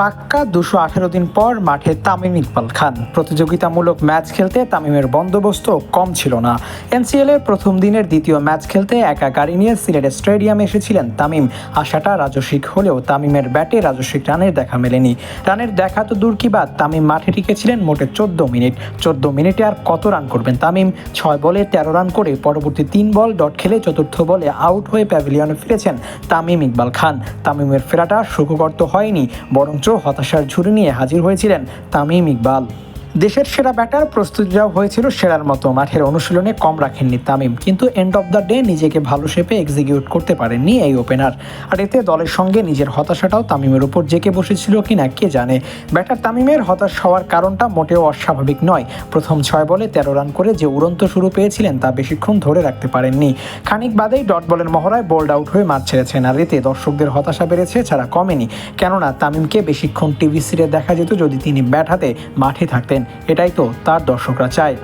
পাক্কা দুশো আঠারো দিন পর মাঠে তামিম ইকবাল খান। প্রতিযোগিতামূলক ম্যাচ খেলতে তামিমের বন্দোবস্ত কম ছিল না। এনসিএল এর প্রথম দিনের দ্বিতীয় ম্যাচ খেলতে একা গাড়ি নিয়ে সিলেট স্টেডিয়ামে এসেছিলেন তামিম। আশাটা রাজস্বিক হলেও তামিমের ব্যাটে রাজস্বিক রানের দেখা মেলেনি। রানের দেখা তো দূর কি বাদ তামিম মাঠে টিকেছিলেন মোটে চোদ্দ মিনিট। চোদ্দ মিনিটে আর কত রান করবেন তামিম? ছয় বলে তেরো রান করে পরবর্তী তিন বল ডট খেলে চতুর্থ বলে আউট হয়ে প্যাভিলিয়নে ফিরেছেন তামিম ইকবাল খান। তামিমের ফেরাটা সুখকর তো হয়নি, বরঞ্চ হতাশার ঝুড়ি নিয়ে হাজির হয়েছিলেন তামিম ইকবাল। দেশের সেরা ব্যাটার প্রস্তুতিটাও হয়েছিল সেরার মতো। মাঠের অনুশীলনে কম রাখেননি তামিম, কিন্তু এন্ড অফ দ্য ডে নিজেকে ভালো শেপে এক্সিকিউট করতে পারেননি এই ওপেনার আর এতে দলের সঙ্গে নিজের হতাশাটাও তামিমের উপর জেকে বসেছিল কিনা কে জানে। ব্যাটার তামিমের হতাশ হওয়ার কারণটা মোটেও অস্বাভাবিক নয়। প্রথম ছয় বলে তেরো রান করে যে উড়ন্ত শুরু পেয়েছিলেন তা বেশিক্ষণ ধরে রাখতে পারেননি। খানিক বাদেই ডট বলের মহড়ায় বোল্ড আউট হয়ে মাঠ ছেড়েছেন, আর এতে দর্শকদের হতাশা বেড়েছে ছাড়া কমেনি। কেননা তামিমকে বেশিক্ষণ টিভি সিরে দেখা যেত যদি তিনি ব্যাট হাতে মাঠে থাকতেন। এটাই তো তার দর্শকরা চায়।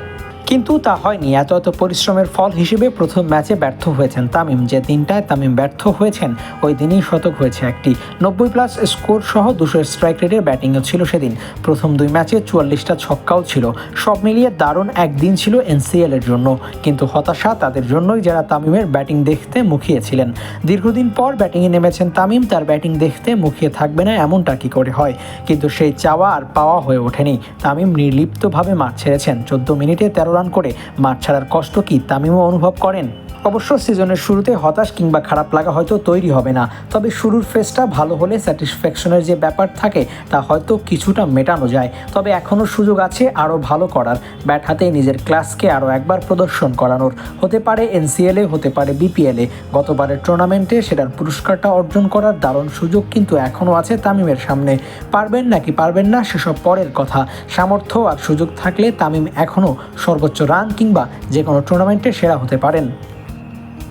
কিন্তু তা হয়নি। এত এত পরিশ্রমের ফল হিসেবে প্রথম ম্যাচে ব্যর্থ হয়েছেন তামিম। যে দিনটায় তামিম ব্যর্থ হয়েছেন, ওই দিনই শতক হয়েছে একটি। নব্বই প্লাস স্কোর সহ দুশো স্ট্রাইক রেটের ব্যাটিংও ছিল সেদিন। প্রথম দুই ম্যাচে চুয়াল্লিশটা ছক্কাও ছিল। সব মিলিয়ে দারুণ একদিন ছিল এনসিএল এর জন্য। কিন্তু হতাশা তাদের জন্যই যারা তামিমের ব্যাটিং দেখতে মুখিয়েছিলেন। দীর্ঘদিন পর ব্যাটিংয়ে নেমেছেন তামিম, তার ব্যাটিং দেখতে মুখিয়ে থাকবে না এমনটা কি করে হয়? কিন্তু সেই চাওয়া আর পাওয়া হয়ে ওঠেনি। তামিম নির্লিপ্তভাবে মাঠ ছেড়েছেন। চোদ্দ মিনিটে তেরো রান করে। মাঠ ছাড়ার কষ্ট কি তামিমও অনুভব করেন? অবশ্য সিজনের শুরুতে হতাশ কিংবা খারাপ লাগা হয়তো তৈরি হবে না। তবে শুরুর ফেসটা ভালো হলে স্যাটিসফ্যাকশনের যে ব্যাপার থাকে, তা হয়তো কিছুটা মেটানো যায়। তবে এখনও সুযোগ আছে আরও ভালো করার। ব্যাট হাতে নিজের ক্লাসকে আরও একবার প্রদর্শন করানোর। হতে পারে এনসিএলে হতে পারে বিপিএলে গতবারের টুর্নামেন্টে সেটার পুরস্কারটা অর্জন করার দারুণ সুযোগ কিন্তু এখনও আছে তামিমের সামনে। পারবেন নাকি পারবেন না সেসব পরের কথা। সামর্থ্য আর সুযোগ থাকলে তামিম এখনও সর্বোচ্চ রান কিংবা যে কোনো টুর্নামেন্টে সেরা হতে পারেন।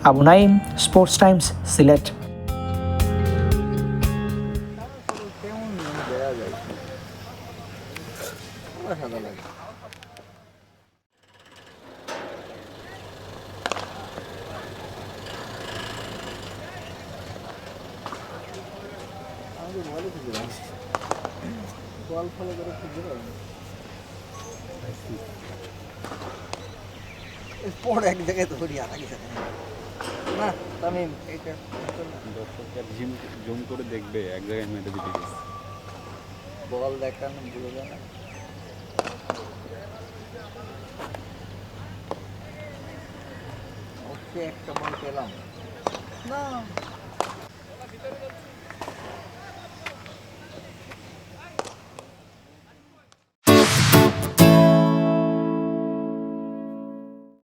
আবু নাইম স্পোর্টস টাইমস সিলেট এক জায়গায় ধরি আর আগে না তামিম এটা দর্শকরা জুম করে দেখবে এক জায়গায় দিতে গেছে বল দেখান ভুলে না। ওকে একটা বল পেলাম। না।